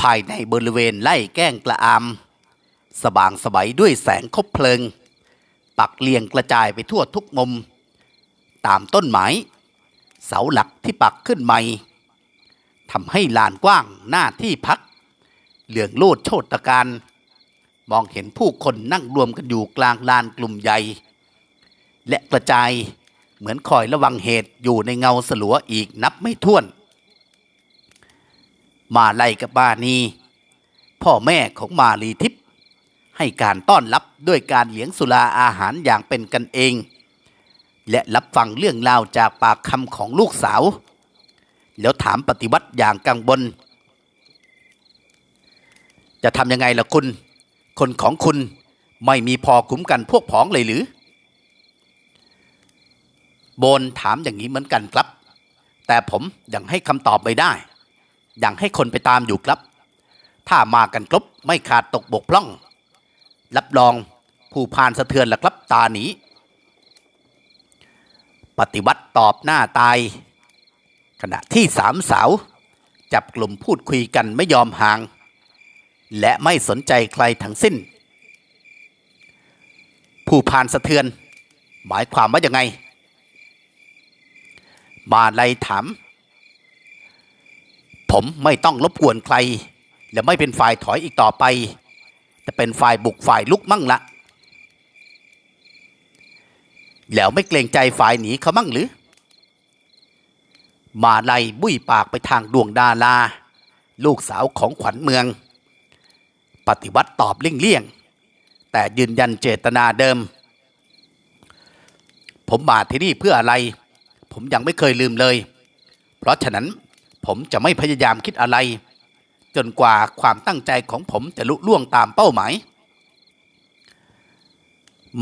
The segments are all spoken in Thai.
ภายในบริเวณไล่แก้งกระอามสว่างสวัยด้วยแสงคบเพลิง ปักเรียงกระจายไปทั่วทุกมุม ตามต้นไม้เสาหลักที่ปักขึ้นใหม่ทำให้ลานกว้างหน้าที่พัก เหลืองโลดโชตการ มองเห็นผู้คนนั่งรวมกันอยู่กลางลานกลุ่มใหญ่ และกระจายเหมือนคอยระวังเหตุอยู่ในเงาสลัวอีกนับไม่ถ้วน มาไลกับบานีพ่อแม่ของมาลีทิพย์ให้การต้อนรับด้วยการเลี้ยงสุราอาหารอย่างเป็นกันเอง และรับฟังเรื่องราวจากปากคำของลูกสาว แล้วถามปฏิวัติอย่างกังวลจะทำยังไงล่ะคุณ คนของคุณไม่มีพอคุ้มกันพวกพ้องเลยหรือ โบนถามอย่างนี้เหมือนกันครับ แต่ผมยังให้คำตอบไม่ได้ ยังให้คนไปตามอยู่ครับ ถ้ามากันครบไม่ขาดตกบกพร่อง รับรองผู้พานสะเทือนละครับตาหนีปฏิวัติตอบหน้าตาย ขณะที่สามสาว จับกลุ่มพูดคุยกันไม่ยอมห่าง และไม่สนใจใครทั้งสิ้น ผู้พานสะเทือน หมายความว่ายังไง มาไลยถาม ผมไม่ต้องรบกวนใคร และไม่เป็นฝ่ายถอยอีกต่อไปแต่เป็นฝ่ายบุกฝ่ายลุกมั่งละแล้วไม่เกรงใจฝ่ายหนีเขามั่งหรือ มาไลยบุ้ยปากไปทางดวงดาราลูกสาวของขวัญเมือง ปฏิวัติตอบเลี่ยงๆแต่ยืนยันเจตนาเดิม ผมมาที่นี่เพื่ออะไร ผมยังไม่เคยลืมเลย เพราะฉะนั้น ผมจะไม่พยายามคิดอะไร จนกว่าความตั้งใจของผมจะลุล่วงตามเป้าหมาย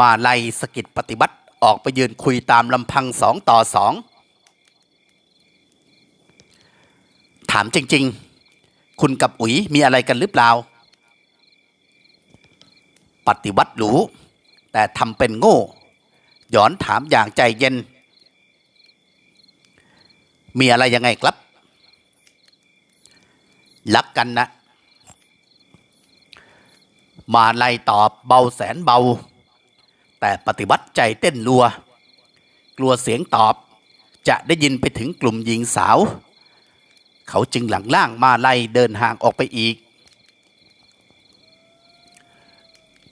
มาไลสกิดปฏิบัติออกไปยืนคุยตามลำพังสองต่อสอง ถามจริง ๆ คุณกับอุ๋ยมีอะไรกันหรือเปล่า ปฏิวัติหรูแต่ทำเป็นโง่ ย้อนถามอย่างใจเย็น มีอะไรยังไงครับ รักกันนะ มาไล่ตอบเบาแสนเบา แต่ปฏิวัติใจเต้นรัว กลัวเสียงตอบ จะได้ยินไปถึงกลุ่มหญิงสาว เขาจึงหลังล่างมาไล่เดินห่างออกไปอีก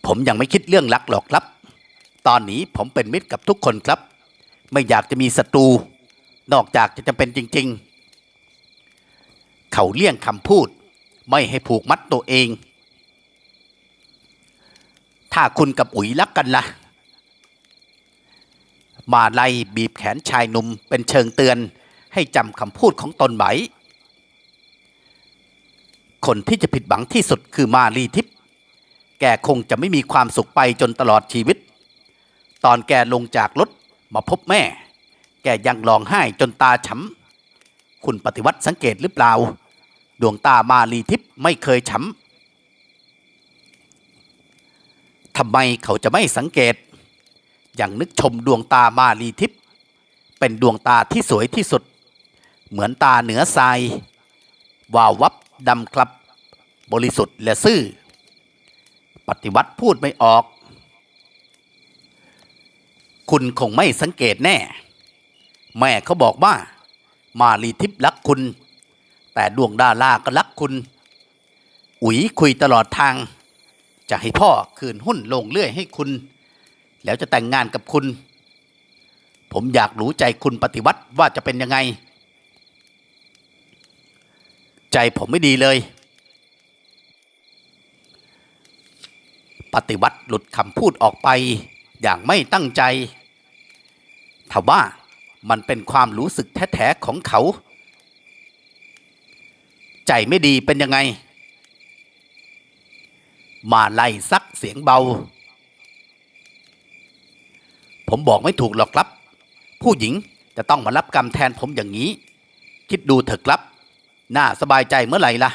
ผมยังไม่คิดเรื่องรักหรอกครับ ตอนนี้ผมเป็นมิตรกับทุกคนครับ ไม่อยากจะมีศัตรู นอกจากจะจำเป็นจริง ๆ เขาเลี่ยงคำพูด ไม่ให้ผูกมัดตัวเอง ถ้าคุณกับอุ๋ยรักกันละ่ะ มาไล่บีบแขนชายหนุ่มเป็นเชิงเตือนให้จำคำพูดของตนไว้คนที่จะผิดหวังที่สุดคือมาลีทิพย์แกคงจะไม่มีความสุขไปจนตลอดชีวิต ตอนแกลงจากรถมาพบแม่ แกยังร้องไห้จนตาช้ำคุณปฏิวัติสังเกตหรือเปล่า ดวงตามาลีทิพย์ไม่เคยช้ำทำไมเขาจะไม่สังเกต อย่างนึกชมดวงตามาลีทิพย์เป็นดวงตาที่สวยที่สุด เหมือนตาเหนือทรายวาววับดำครับ บริสุทธิ์และซื่อ ปฏิวัติพูดไม่ออก คุณคงไม่สังเกตแน่ แม่เขาบอกว่า มาลีทิพย์รักคุณ แต่ดวงดาราก็รักคุณ อุ๋ยคุยตลอดทาง จะให้พ่อคืนหุ้นลงเรื่อยให้คุณ แล้วจะแต่งงานกับคุณ ผมอยากรู้ใจคุณปฏิวัติว่าจะเป็นยังไง ใจผมไม่ดีเลย ปฏิวัติหลุดคำพูดออกไป อย่างไม่ตั้งใจทว่ามันเป็นความรู้สึกแท้ๆของเขา ใจไม่ดีเป็นยังไง มาไล่ซักเสียงเบา ผมบอกไม่ถูกหรอกครับ ผู้หญิงจะต้องมารับกรรมแทนผมอย่างนี้ คิดดูเถอะครับ น่าสบายใจเมื่อไหร่ล่ะ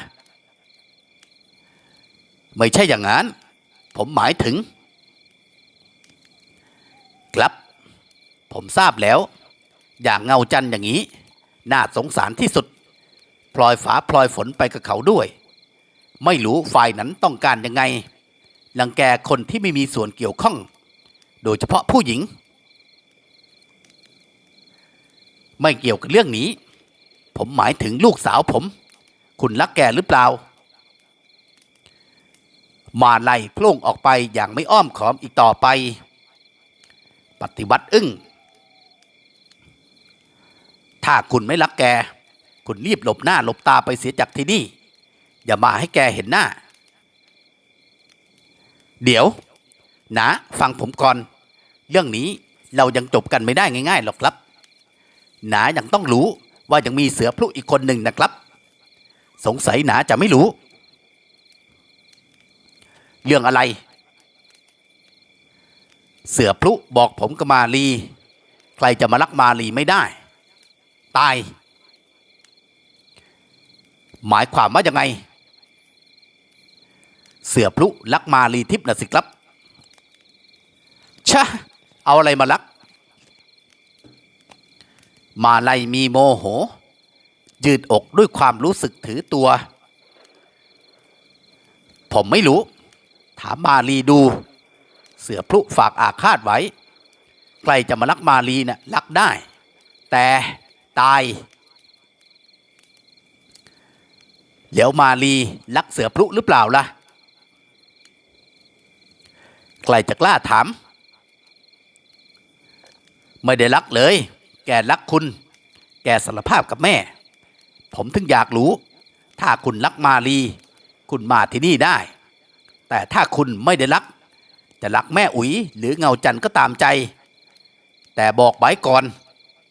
ไม่ใช่อย่างนั้น ผมหมายถึง ครับ ผมทราบแล้ว อย่างเงาจันอย่างนี้ น่าสงสารที่สุด พลอยฝาพลอยฝนไปกับเขาด้วย ไม่รู้ฝ่ายนั้นต้องการยังไงรังแกคนที่ไม่มีส่วนเกี่ยวข้อง โดยเฉพาะผู้หญิง ไม่เกี่ยวกับเรื่องนี้ ผมหมายถึงลูกสาวผม คุณรักแกหรือเปล่า มาไล่พล่งออกไปอย่างไม่อ้อมขอมอีกต่อไป ปฏิวัติอึ้ง ถ้าคุณไม่รักแก คุณรีบหลบหน้าหลบตาไปเสียจากที่นี่ อย่ามาให้แกเห็นหน้า เดี๋ยว นะ ฟังผมก่อน เรื่องนี้เรายังจบกันไม่ได้ง่ายๆหรอกครับหนายังต้องรู้ว่ายังมีเสือพลุอีกคนหนึ่งนะครับ สงสัยหนาจะไม่รู้ เรื่องอะไร เสือพลุบอกผมกับมาลี ใครจะมารักมาลีไม่ได้ ตาย หมายความว่ายังไง เสือพลุรักมาลีทิพย์นะสิครับชะเอาอะไรมารัก มาลัยมีโมโห ยืดอกด้วยความรู้สึกถือตัว ผมไม่รู้ ถามมาลีดู เสือพลุฝากอาฆาตไว้ ใครจะมารักมาลีนะ่ะรักได้ แต่ตาย เดี๋ยวมาลีรักเสือพลุหรือเปล่าล่ะใครจะกล้าถาม ไม่ได้รักเลย แกรักคุณ แกสารภาพกับแม่ ผมถึงอยากรู้ ถ้าคุณรักมาลี คุณมาที่นี่ได้ แต่ถ้าคุณไม่ได้รัก จะรักแม่อุ๋ย หรือเงาจันทร์ก็ตามใจ แต่บอกไว้ก่อน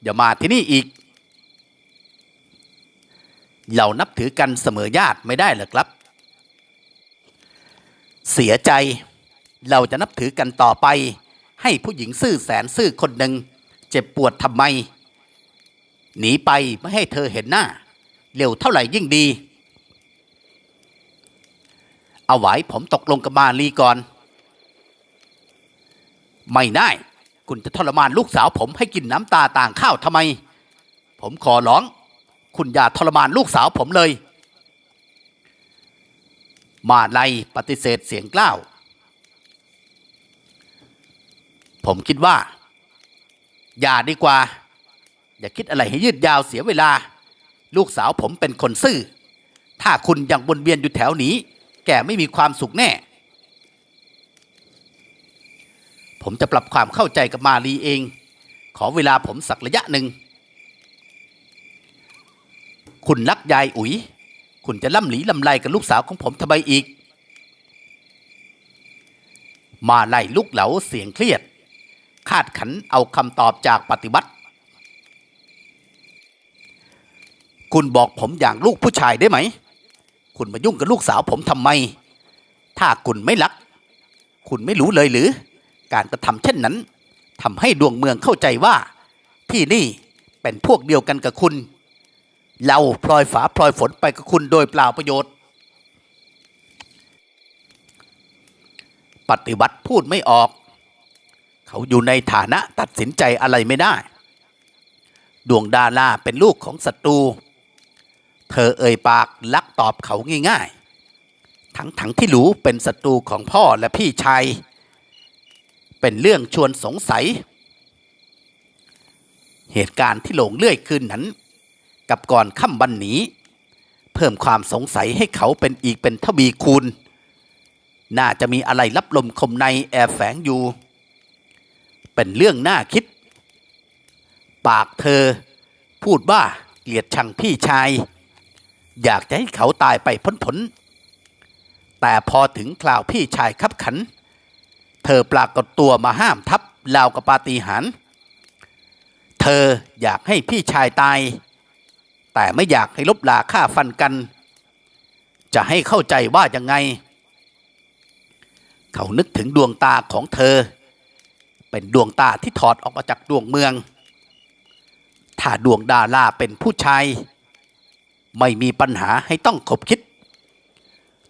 อย่ามาที่นี่อีก เรานับถือกันเสมอญาติไม่ได้หรอครับ เสียใจเราจะนับถือกันต่อไป ให้ผู้หญิงซื่อแสนซื่อคนหนึ่งเจ็บปวดทำไม หนีไปไม่ให้เธอเห็นหน้า เร็วเท่าไหร่ยิ่งดี เอาไว้ผมตกลงกับมาลีก่อน ไม่ได้ คุณจะทรมานลูกสาวผมให้กินน้ำตาต่างข้าวทำไม ผมขอร้อง คุณอย่าทรมานลูกสาวผมเลย มาไลปฏิเสธเสียงกล้าว ผมคิดว่า อย่าดีกว่า อย่าคิดอะไรให้ยืดยาวเสียเวลา ลูกสาวผมเป็นคนซื่อ ถ้าคุณยังวนเวียนอยู่แถวนี้ แกไม่มีความสุขแน่ ผมจะปรับความเข้าใจกับมาลีเอง ขอเวลาผมสักระยะหนึ่ง คุณรักยายอุ๋ย คุณจะล่ำหลีล่ำไรกับลูกสาวของผมทำไมอีก มาไล่ลุกเหลาเสียงเครียด คาดขันเอาคำตอบจากปฏิบัติ คุณบอกผมอย่างลูกผู้ชายได้ไหม คุณมายุ่งกับลูกสาวผมทำไม ถ้าคุณไม่รัก คุณไม่รู้เลยหรือ การกระทำเช่นนั้นทำให้ดวงเมืองเข้าใจว่าที่นี่เป็นพวกเดียวกันกับคุณ เราพลอยฝาพลอยฝนไปกับคุณโดยเปล่าประโยชน์ ปฏิวัติพูดไม่ออก เขาอยู่ในฐานะตัดสินใจอะไรไม่ได้ ดวงดาราเป็นลูกของศัตรู เธอเอ่ยปากลักตอบเขาง่ายๆ ทั้งทั้งที่รู้เป็นศัตรูของพ่อและพี่ชาย เป็นเรื่องชวนสงสัย เหตุการณ์ที่หลงเลื่อยคืนนั้น กับก่อนค่ำวันนี้ เพิ่มความสงสัยให้เขาเป็นอีกเป็นทวีคูณ น่าจะมีอะไรลับลมคมในแอบแฝงอยู่ เป็นเรื่องน่าคิด ปากเธอ พูดว่าเกลียดชังพี่ชาย อยากจะให้เขาตายไปพ้นๆแต่พอถึงคราวพี่ชายขับขัน เธอปรากฏตัวมาห้ามทับลาวกับปาฏิหาริย์เธออยากให้พี่ชายตาย แต่ไม่อยากให้ลบลาฆ่าฟันกัน จะให้เข้าใจว่ายังไง เขานึกถึงดวงตาของเธอ เป็นดวงตาที่ถอดออกมาจากดวงเมือง ถ้าดวงดาราเป็นผู้ชาย ไม่มีปัญหาให้ต้องขบคิด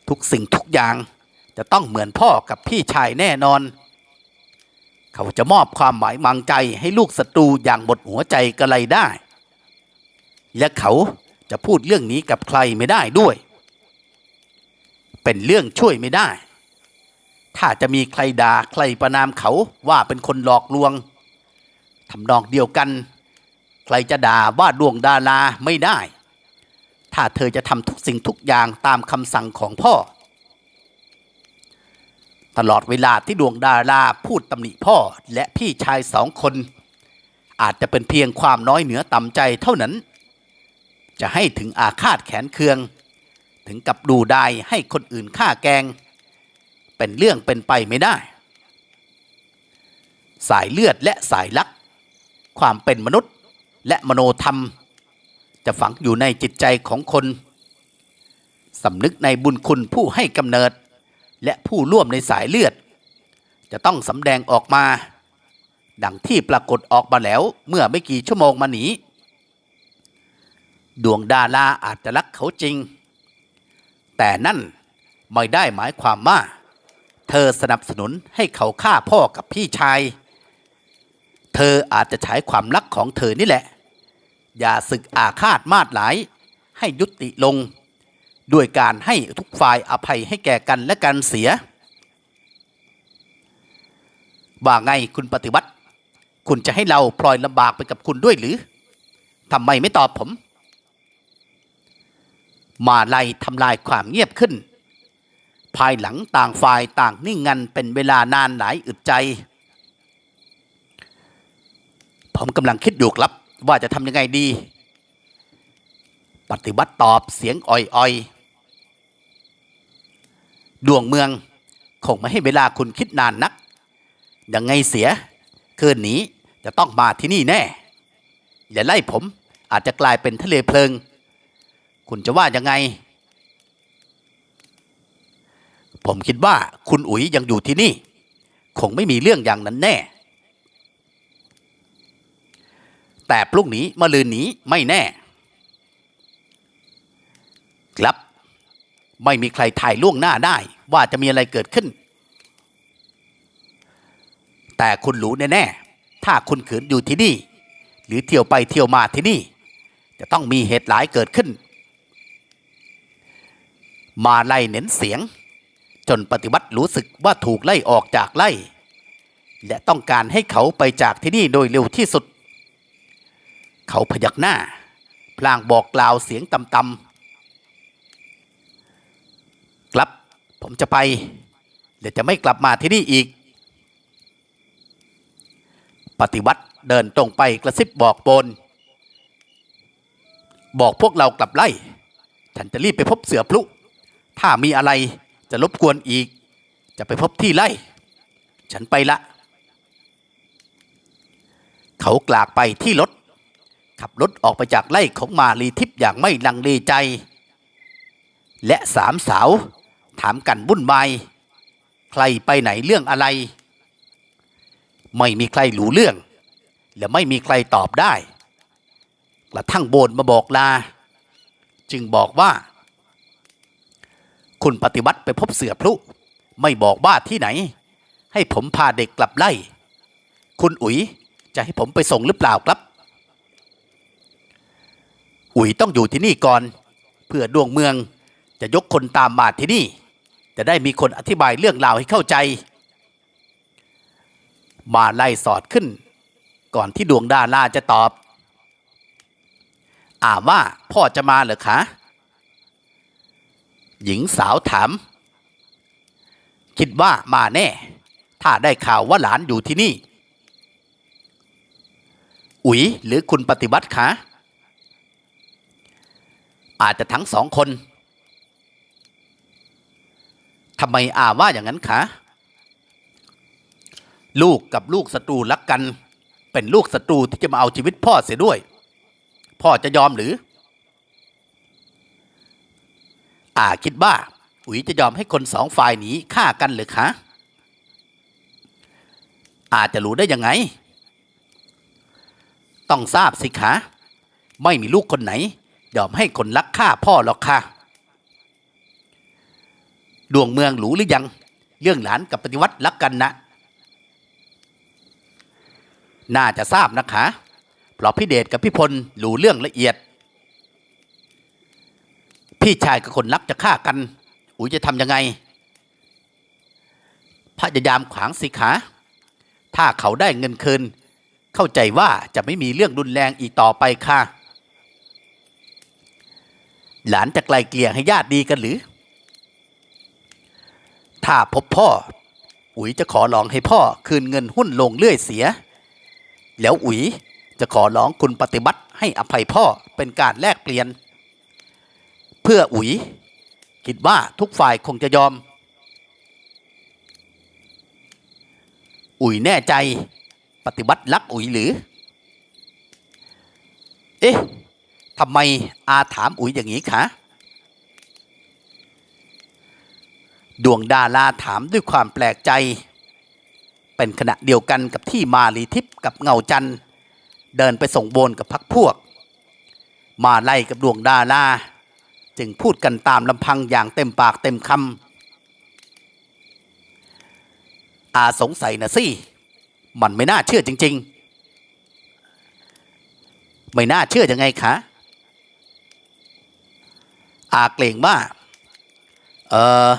ทุกสิ่งทุกอย่างจะต้องเหมือนพ่อกับพี่ชายแน่นอน เขาจะมอบความหมายมังใจให้ลูกศัตรูอย่างหมดหัวใจกระไรได้ และเขาจะพูดเรื่องนี้กับใครไม่ได้ด้วย เป็นเรื่องช่วยไม่ได้ ถ้าจะมีใครด่าใครประนามเขาว่าเป็นคนหลอกลวงทำนองเดียวกัน ใครจะด่าว่าดวงดาราไม่ได้ ถ้าเธอจะทำทุกสิ่งทุกอย่างตามคำสั่งของพ่อ ตลอดเวลาที่ดวงดาราพูดตำหนิพ่อและพี่ชายสองคน อาจจะเป็นเพียงความน้อยเหนือต่ำใจเท่านั้น จะให้ถึงอาฆาตแขนเคือง ถึงกับดูดายให้คนอื่นฆ่าแกง เป็นเรื่องเป็นไปไม่ได้ สายเลือดและสายลัก ความเป็นมนุษย์และมโนธรรม จะฝังอยู่ในจิตใจของคนสำนึกในบุญคุณผู้ให้กำเนิด และผู้ร่วมในสายเลือด จะต้องสำแดงออกมา ดังที่ปรากฏออกมาแล้วเมื่อไม่กี่ชั่วโมงมานี้ ดวงดาราอาจจะรักเขาจริง แต่นั่นไม่ได้หมายความว่า เธอสนับสนุนให้เขาฆ่าพ่อกับพี่ชาย เธออาจจะใช้ความรักของเธอนี่แหละ อย่าศึกอาฆาตมาดหลาย ให้ยุติลง ด้วยการให้ทุกฝ่ายอภัยให้แก่กันและกันเสีย ว่าไงคุณปฏิวัติ คุณจะให้เราพลอยลำบากไปกับคุณด้วยหรือทำไมไม่ตอบผม มาไล่ทำลายความเงียบขึ้น ภายหลังต่างฝ่ายต่างนิ่งงันเป็นเวลานานหลายอึดใจ ผมกำลังคิดอยู่ครับว่าจะทำยังไงดี ปฏิวัติตอบเสียงอ่อยๆ ดวงเมืองคงไม่ให้เวลาคุณคิดนานนัก ยังไงเสีย คืนนี้จะต้องมาที่นี่แน่ อย่าไล่ผมอาจจะกลายเป็นทะเลเพลิง คุณจะว่ายังไง ผมคิดว่าคุณอุ๋ยยังอยู่ที่นี่ คงไม่มีเรื่องอย่างนั้นแน่ แต่พรุ่งนี้มะลืนนี้ไม่แน่ ครับ ไม่มีใครถ่ายล่วงหน้าได้ ว่าจะมีอะไรเกิดขึ้น แต่คุณรู้แน่ๆถ้าคุณขืนอยู่ที่นี่ หรือเที่ยวไปเที่ยวมาที่นี่ จะต้องมีเหตุหลายเกิดขึ้น มาไล่เน้นเสียง จนปฏิวัติรู้สึกว่าถูกไล่ออกจากไล่ และต้องการให้เขาไปจากที่นี่โดยเร็วที่สุด เขาพยักหน้า พลางบอกกล่าวเสียงต่ำๆกลับ ผมจะไปและจะไม่กลับมาที่นี่อีก ปฏิวัติเดินตรงไปกระซิบบอกโปนบอกพวกเรากลับไล่ ฉันจะรีบไปพบเสือพลุ ถ้ามีอะไรจะรบกวนอีก จะไปพบที่ไล่ ฉันไปละ เขากลากไปที่รถ ขับรถออกไปจากไล่ของมาลีทิพย์อย่างไม่ลังเลใจ และสามสาว ถามกันวุ่นวายใครไปไหนเรื่องอะไร ไม่มีใครรู้เรื่อง และไม่มีใครตอบได้กระทั่งโบนมาบอกลา จึงบอกว่า คุณปฏิวัติไปพบเสือพลุ ไม่บอกว่าที่ไหน ให้ผมพาเด็กกลับไล่ คุณอุ๋ยจะให้ผมไปส่งหรือเปล่าครับ อุ๋ยต้องอยู่ที่นี่ก่อน เพื่อดวงเมืองจะยกคนตามมาที่นี่ จะได้มีคนอธิบายเรื่องราวให้เข้าใจ มาไล่สอดขึ้น ก่อนที่ดวงดาราจะตอบ อ่าว่าพ่อจะมาเหรอคะ หญิงสาวถาม คิดว่ามาแน่ ถ้าได้ข่าวว่าหลานอยู่ที่นี่ อุ๋ยหรือคุณปฏิบัติคะอาจจะทั้งสองคนทำไมอาว่าอย่างนั้นคะลูกกับลูกศัตรูรักกัน เป็นลูกศัตรูที่จะมาเอาชีวิตพ่อเสียด้วย พ่อจะยอมหรือ อาคิดว่าอุ๋ยจะยอมให้คนสองฝ่ายหนีฆ่ากันหรือคะ อาจจะรู้ได้ยังไง ต้องทราบสิคะ ไม่มีลูกคนไหน ยอมให้คนรักฆ่าพ่อหรอกค่ะดวงเมืองรู้หรือยัง เรื่องหลานกับปฏิวัติรักกันนะ น่าจะทราบนะคะ เพราะพี่เดชกับพี่พลรู้เรื่องละเอียด พี่ชายกับคนรักจะฆ่ากันอุ๋ยจะทำยังไงพยายามขวางสิขาถ้าเขาได้เงินคืน เข้าใจว่าจะไม่มีเรื่องรุนแรงอีกต่อไปค่ะ หลานจะไกลเกลี่ยให้ญาติดีกันหรือ ถ้าพบพ่อ อุ๋ยจะขอร้องให้พ่อคืนเงินหุ้นลงเลื่อยเสีย แล้วอุ๋ยจะขอร้องคุณปฏิบัติให้อภัยพ่อเป็นการแลกเปลี่ยน เพื่ออุ๋ย คิดว่าทุกฝ่ายคงจะยอม อุ๋ยแน่ใจ ปฏิบัติรักอุ๋ยหรือ เอ๊ะทำไมอาถามอุ๋ยอย่างนี้คะดวงดาราถามด้วยความแปลกใจ เป็นขณะเดียวกันกับที่มาลีทิพย์กับเงาจันเดินไปส่งโบนกับพักพวก มาไล่กับดวงดารา จึงพูดกันตามลำพังอย่างเต็มปากเต็มคำอาสงสัยนะสิ มันไม่น่าเชื่อจริง ๆ ไม่น่าเชื่อยังไงคะ อาเกรงว่า เออ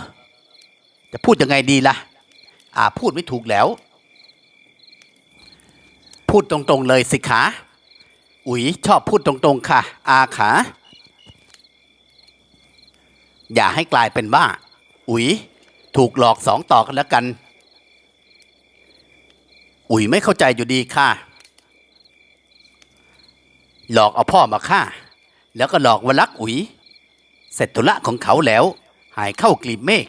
จะพูดยังไงดีล่ะ อาพูดไม่ถูกแล้ว พูดตรงๆเลยสิขาอุ๋ยชอบพูดตรงๆค่ะ อาขา อย่าให้กลายเป็นว่าอุ๋ย ถูกหลอกสองต่อกันแล้วกัน อุ๋ยไม่เข้าใจอยู่ดีค่ะ หลอกเอาพ่อมาฆ่า แล้วก็หลอกว่ารักอุ๋ย เสร็จธุระของเขาแล้ว หายเข้ากลีบเมฆ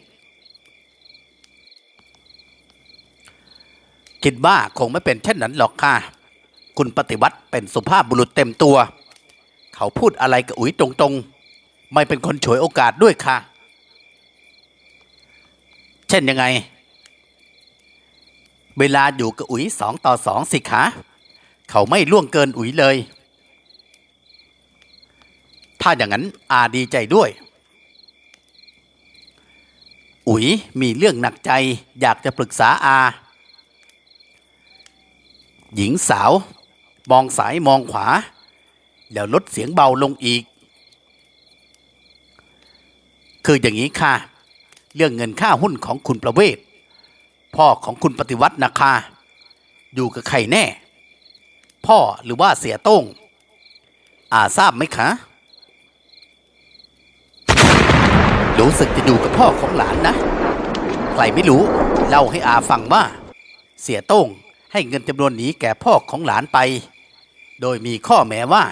คิดว่าคงไม่เป็นเช่นนั้นหรอกค่ะ คุณปฏิวัติเป็นสุภาพบุรุษเต็มตัว เขาพูดอะไรกับอุ๋ยตรงๆ ไม่เป็นคนฉวยโอกาสด้วยค่ะ เช่นยังไง เวลาอยู่กับอุ๋ยสองต่อสองสิคะเขาไม่ล่วงเกินอุ๋ยเลย ถ้าอย่างนั้นอาดีใจด้วย อุ๋ยมีเรื่องหนักใจอยากจะปรึกษาอา หญิงสาว มองสายมองขวา แล้วลดเสียงเบาลงอีก คืออย่างนี้ค่ะ เรื่องเงินค่าหุ้นของคุณประเวศ พ่อของคุณปฏิวัตินะคะอยู่กับใครแน่ พ่อหรือว่าเสียโต้งอาทราบไหมคะ รู้สึกจะอยู่กับพ่อของหลานนะ ใครไม่รู้เล่าให้อาฟังว่า เสียโต้งให้เงินจำนวนนี้แก่พ่อของหลานไป โดยมีข้อแม้ว่า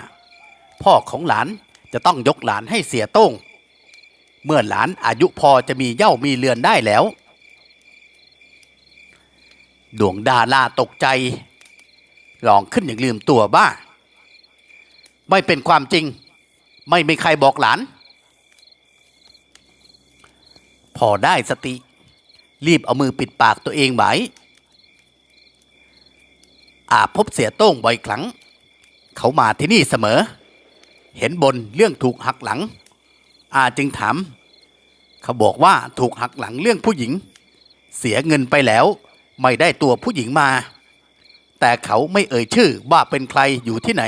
พ่อของหลานจะต้องยกหลานให้เสียโต้ง เมื่อหลานอายุพอจะมีเย้ามีเรือนได้แล้ว ดวงดาราตกใจร้องขึ้นอย่างลืมตัวบ้า ไม่เป็นความจริง ไม่มีใครบอกหลาน พอได้สติ รีบเอามือปิดปากตัวเองไว้อาพบเสียโต้งบ่อยครั้ง เขามาที่นี่เสมอ เห็นบนเรื่องถูกหักหลัง อาจึงถาม เขาบอกว่าถูกหักหลังเรื่องผู้หญิง เสียเงินไปแล้ว ไม่ได้ตัวผู้หญิงมา แต่เขาไม่เอ่ยชื่อว่าเป็นใครอยู่ที่ไหน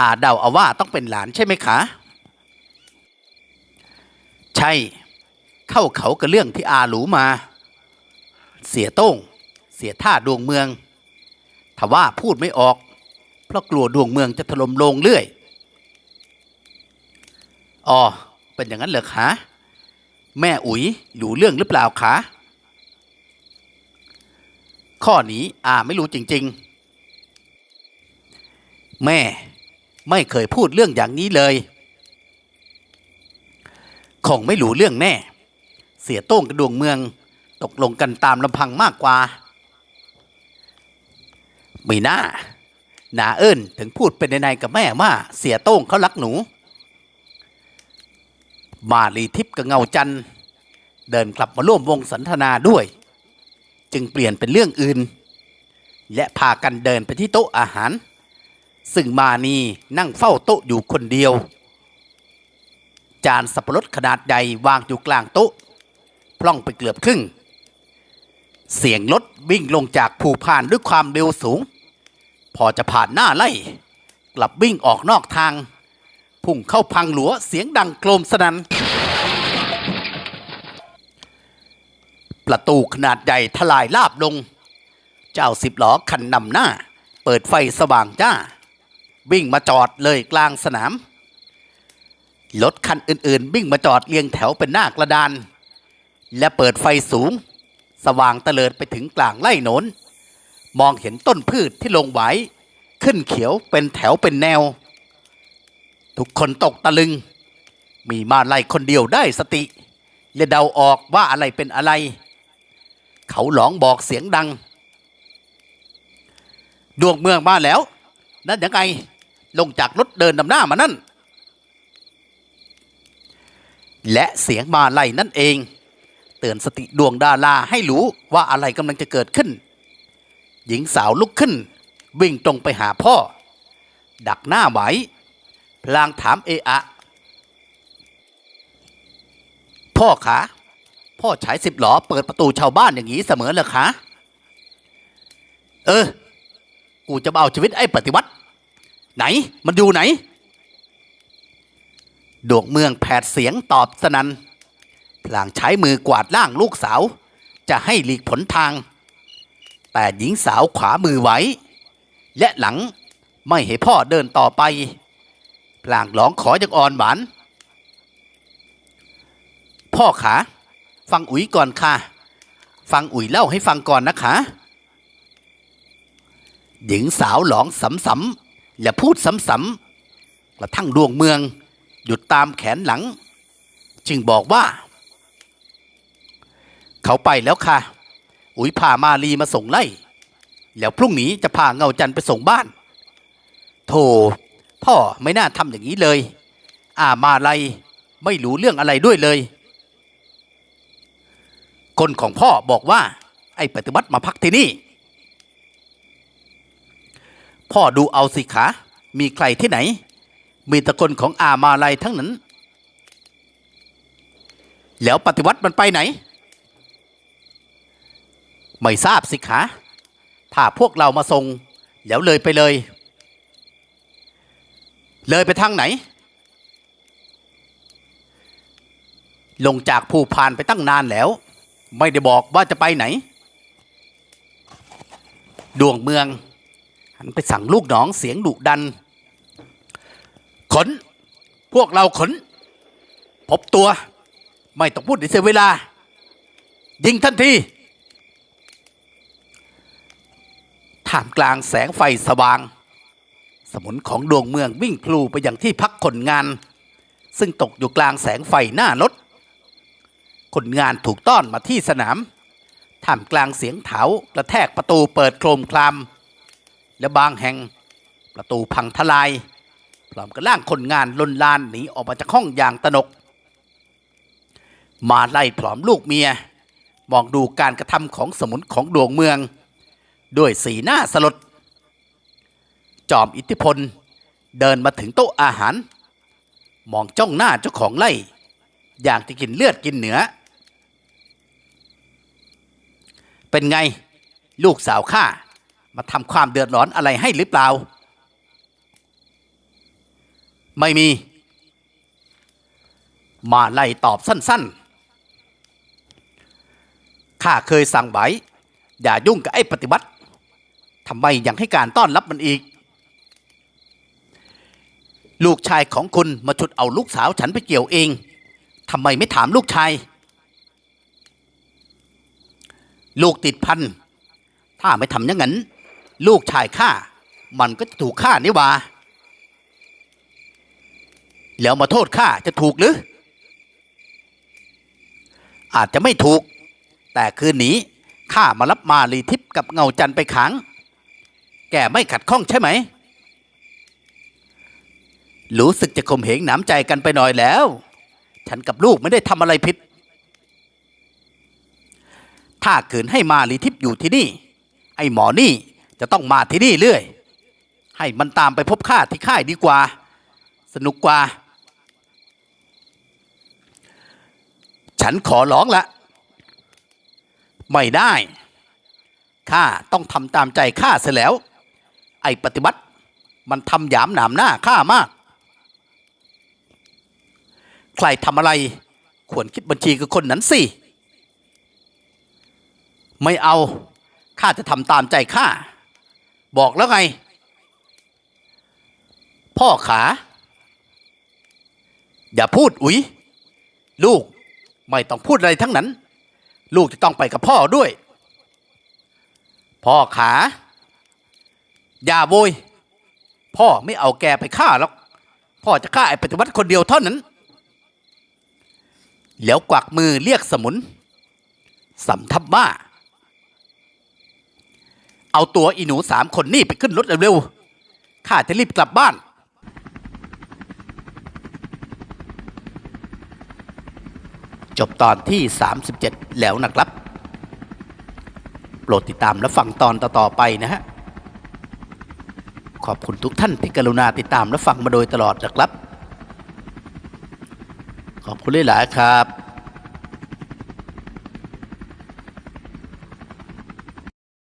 อาเดาเอาว่าต้องเป็นหลานใช่ไหมคะ ใช่ เข้าเขากับเรื่องที่อาหลูมา เสียโต้ง เสียท่าดวงเมืองถ้าว่าพูดไม่ออก เพราะกลัวดวงเมืองจะถล่มลงเรื่อย อ๋อเป็นอย่างนั้นเหรอคะแม่อุ๋ยรู้เรื่องหรือเปล่าคะข้อนี้อาไม่รู้จริง ๆ แม่ไม่เคยพูดเรื่องอย่างนี้เลย คงไม่รู้เรื่องแน่ เสียโต้งกระดวงเมือง ตกลงกันตามลำพังมากกว่าไม่น่านาเอิญถึงพูดเป็นในๆกับแม่ว่าเสียโต้งเขารักหนู มาลีทิพย์กับเงาจันเดินกลับมาร่วมวงสนทนาด้วย จึงเปลี่ยนเป็นเรื่องอื่น และพากันเดินไปที่โต๊ะอาหาร ซึ่งมานีนั่งเฝ้าโต๊ะอยู่คนเดียว จานสับปะรดขนาดใหญ่วางอยู่กลางโต๊ะ พล่องไปเกือบครึ่ง เสียงรถวิ่งลงจากภูพานด้วยความเร็วสูง พอจะผ่านหน้าไล่ กลับวิ่งออกนอกทาง พุ่งเข้าพังหลัวเสียงดังโครมสนันประตูขนาดใหญ่ทลายลาบลง เจ้าสิบล้อคันนำหน้า เปิดไฟสว่างจ้า วิ่งมาจอดเลยกลางสนาม รถคันอื่นๆ วิ่งมาจอดเรียงแถวเป็นหน้ากระดาน และเปิดไฟสูง สว่างเตลิดไปถึงกลางไร่โนนมองเห็นต้นพืชที่ลงไหวขึ้นเขียวเป็นแถวเป็นแนว ทุกคนตกตะลึง มีมาไล่คนเดียวได้สติและเดาออกว่าอะไรเป็นอะไร เขาหลองบอกเสียงดัง ดวงเมืองมาแล้ว นั่นยังไง ลงจากรถเดินนำหน้ามานั่น และเสียงมาไล่นั่นเอง เตือนสติดวงดาราให้รู้ว่าอะไรกำลังจะเกิดขึ้น หญิงสาวลุกขึ้น วิ่งตรงไปหาพ่อ ดักหน้าไว้ พลางถามเอะอะ พ่อคะ พ่อใช้สิบหลอเปิดประตูชาวบ้านอย่างนี้เสมอเหรอคะ เออ กูจะเอาชีวิตไอ้ปฏิวัติ ไหน มันอยู่ไหน ดวงเมืองแผดเสียงตอบสนันพลางใช้มือกวาดล่างลูกสาว จะให้หลีกผลทาง แต่หญิงสาวขวามือไว้ และหลังไม่ให้พ่อเดินต่อไป พลางร้องขออย่างอ่อนหวานพ่อขาฟังอุ๋ยก่อนค่ะ ฟังอุ๋ยเล่าให้ฟังก่อนนะคะหญิงสาวหลองสำสำและพูดสำสำกระทั่งดวงเมือง หยุดตามแขนหลัง จึงบอกว่า เขาไปแล้วค่ะ อุ๋ยพามาลีมาส่งไล่ แล้วพรุ่งนี้จะพาเงาจันทร์ไปส่งบ้าน โธ่ พ่อไม่น่าทำอย่างนี้เลย อามาลัยไม่รู้เรื่องอะไรด้วยเลย คนของพ่อบอกว่า ไอ้ปฏิบัติมาพักที่นี่ พ่อดูเอาสิคะมีใครที่ไหน มีต่คนของอามาลัยทั้งนั้น แล้วปฏิวัติมันไปไหน ไม่ทราบสิคะถ้าพวกเรามาส่งแล้วเลยไปเลย เลยไปทางไหน ลงจากภูพานไปตั้งนานแล้ว ไม่ได้บอกว่าจะไปไหน ดวงเมืองหันไปสั่งลูกน้องเสียงดุดัน ขน พวกเราขน พบตัว ไม่ต้องพูดเสียเวลา ยิงทันทีท่ามกลางแสงไฟสว่าง สมุนของดวงเมืองวิ่งพลูไปอย่างที่พักคนงาน ซึ่งตกอยู่กลางแสงไฟหน้ารถ คนงานถูกต้อนมาที่สนามท่ามกลางเสียงเถากระแทกประตูเปิดโครมคลาม และบางแห่งประตูพังทลาย พร้อมกับร่างคนงานลนลานหนีออกมาจากห้องอย่างตะนก มาไล่พร้อมลูกเมีย มองดูการกระทำของสมุนของดวงเมือง ด้วยสีหน้าสลด จอมอิทธิพล เดินมาถึงโต๊ะอาหาร มองจ้องหน้าเจ้าของไล่ อย่างจะกินเลือดกินเนื้อ เป็นไงลูกสาวข้ามาทำความเดือดร้อนอะไรให้หรือเปล่า ไม่มี มาไล่ตอบสั้นๆ ข้าเคยสั่งไว้อย่ายุ่งกับไอ้ปฏิบัติทำไมยังให้การต้อนรับมันอีก ลูกชายของคุณมาชุดเอาลูกสาวฉันไปเกี่ยวเองทำไมไม่ถามลูกชาย ลูกติดพัน ถ้าไม่ทำอย่างนั้น ลูกชายข้ามันก็จะถูกฆ่านี่ว่า แล้วมาโทษข้าจะถูกหรือ อาจจะไม่ถูก แต่คืนนี้ข้ามารับมาลีทิพย์กับเงาจันทร์ไปขัง แกไม่ขัดข้องใช่ไหม รู้สึกจะข่มเหงหนำใจกันไปหน่อยแล้ว ฉันกับลูกไม่ได้ทำอะไรผิด ถ้าขืนให้มาลีทิพย์อยู่ที่นี่ ไอ้หมอนี่จะต้องมาที่นี่เรื่อย ให้มันตามไปพบข้าที่ค่ายดีกว่า สนุกกว่า ฉันขอร้องละ ไม่ได้ข้าต้องทำตามใจข้าเสียแล้ว ไอ้ปฏิบัติมันทำหยามหนามหน้าข้ามาก ใครทำอะไร ควรคิดบัญชีกับคนนั้นสิ ไม่เอาข้าจะทำตามใจข้าบอกแล้วไง พ่อขา อย่าพูดอุ๋ยลูกไม่ต้องพูดอะไรทั้งนั้น ลูกจะต้องไปกับพ่อด้วย พ่อขา อย่าโวย พ่อไม่เอาแกไปฆ่าหรอก พ่อจะฆ่าไอ้ปฏิวัติคนเดียวเท่านั้น แล้วกวักมือเรียกสมุน สำทับว่า เอาตัวอีหนูสามคนนี่ไปขึ้นรถเร็วๆ ข้าจะรีบกลับบ้าน จบตอนที่ 37 แล้วนะครับ โปรดติดตามและฟังตอนต่อๆไปนะฮะ ขอบคุณทุกท่านที่กรุณาติดตามและฟังมาโดยตลอดนะครับ ขอบคุณหลายๆครับ